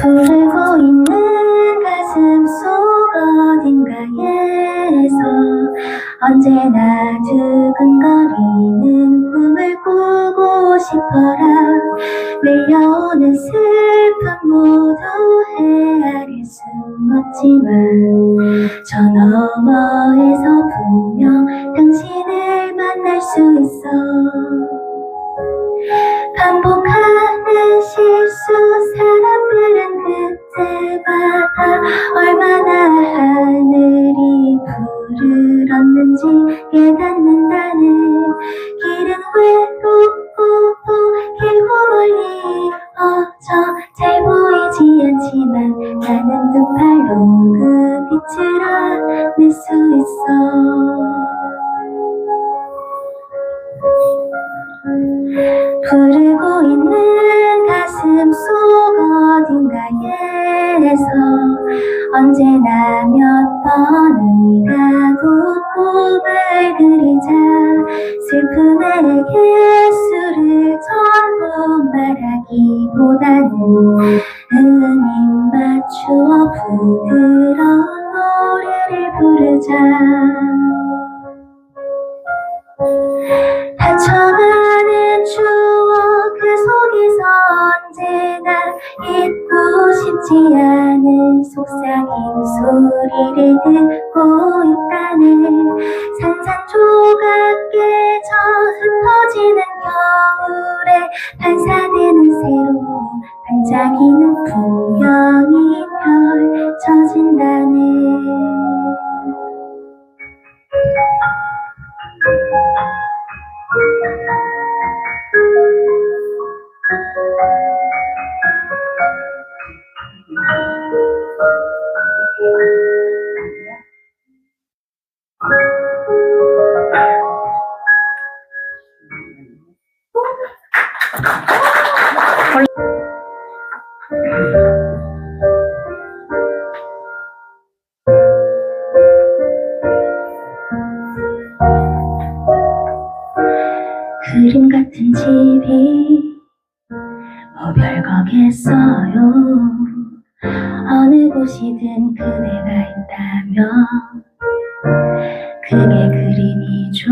부르고 있는 가슴 속 어딘가에서 언제나 두근거리는 꿈을 꾸고 싶어라. 밀려오는 슬픔 모두 헤아릴 수 없지만 저 너머에서 분명 당신을 만날 수 있어 번이라도 꿈을 그리자 슬픔에게 수를 전부 말하기보다는 음인 맞추어 부드러운 노래를 부르자 속삭임 소리를 듣고 있다는 산산조각 깨져 흩어지는 겨울에 반사되는 새로운 반짝이는 풍경이 펼쳐진다네 그림 같은 집이 뭐 별거겠어요? 어느 곳이든 그대가 있다면 그게 그림이죠.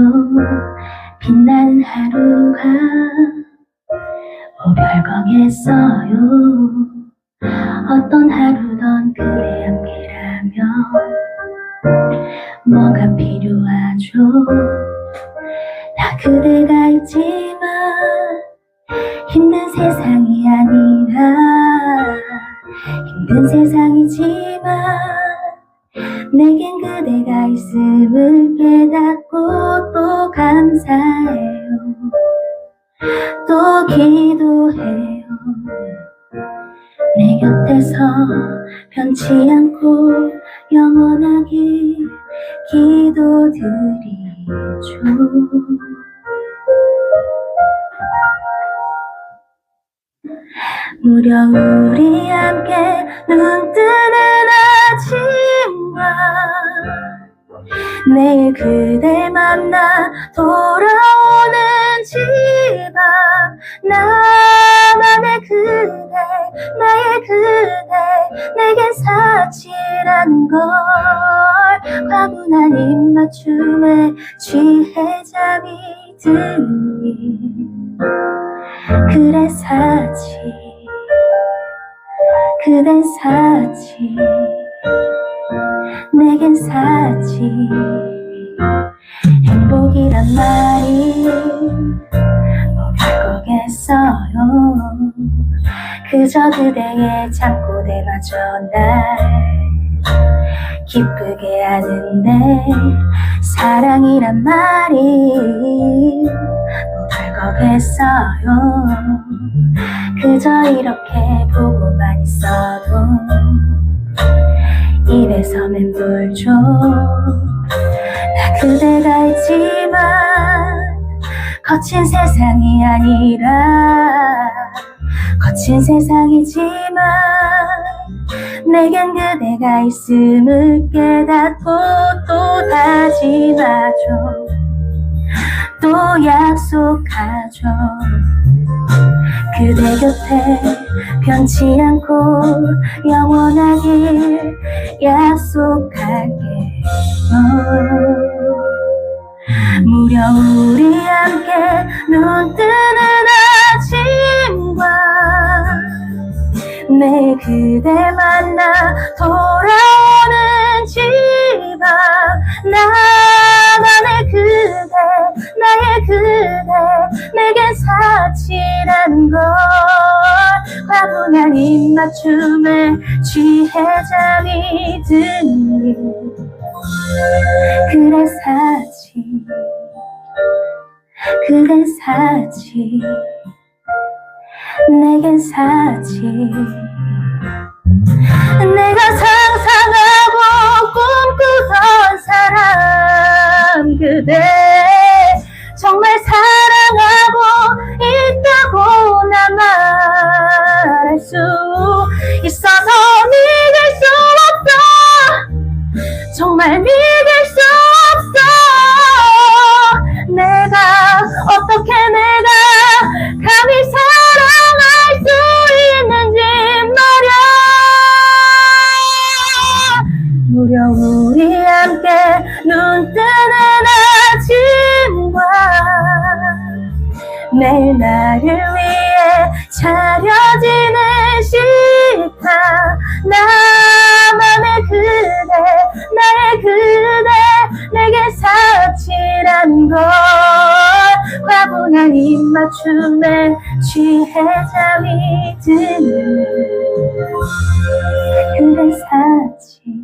빛나는 하루가 뭐 별거겠어요? 어떤 하루던 그대 함께라면 뭐가 필요하죠? 다 그대가 있음을 깨닫고 또 감사해요. 또 기도해요. 내 곁에서 변치 않고 영원하게 기도드리죠. 무려 우리 함께 눈 뜨는 내일 그댈 만나 돌아오는 집앞 나만의 그대 나의 그대 내겐 사치라는 걸 과분한 입맞춤에 취해 잠이 드니. 그래 사치 그댄 사치 내겐 사치 행복이란 말이 뭐 별거겠어요. 그저 그대의 잠꼬대마저 날 기쁘게 하는데 사랑이란 말이 뭐 별거겠어요. 그저 이렇게 보고만 있어도 입에서 맴돌죠 나 그대가 있지만 거친 세상이 아니라 거친 세상이지만 내겐 그대가 있음을 깨닫고 또 다짐하죠 또 약속하죠. 그대 곁에 변치 않고 영원하길 약속할게 무려 우리 함께 눈 뜨는 아침과 내 그대 만나 돌아 과분한 입맞춤에 취해 잠이 드니 그래 사치 그래 사치 내겐 사치 할 수 있어서 믿을 수 없어. 정말 믿을 매일 나를 위해 차려지는 식탁 나만의 그대 나의 그대 내게 사치란 걸. 과분한 입맞춤에 취해 잠이 드는 그대 사치.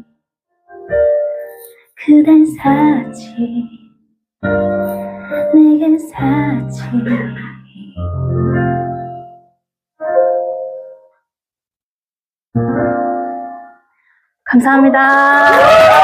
그댄 사치 내겐 사치 감사합니다.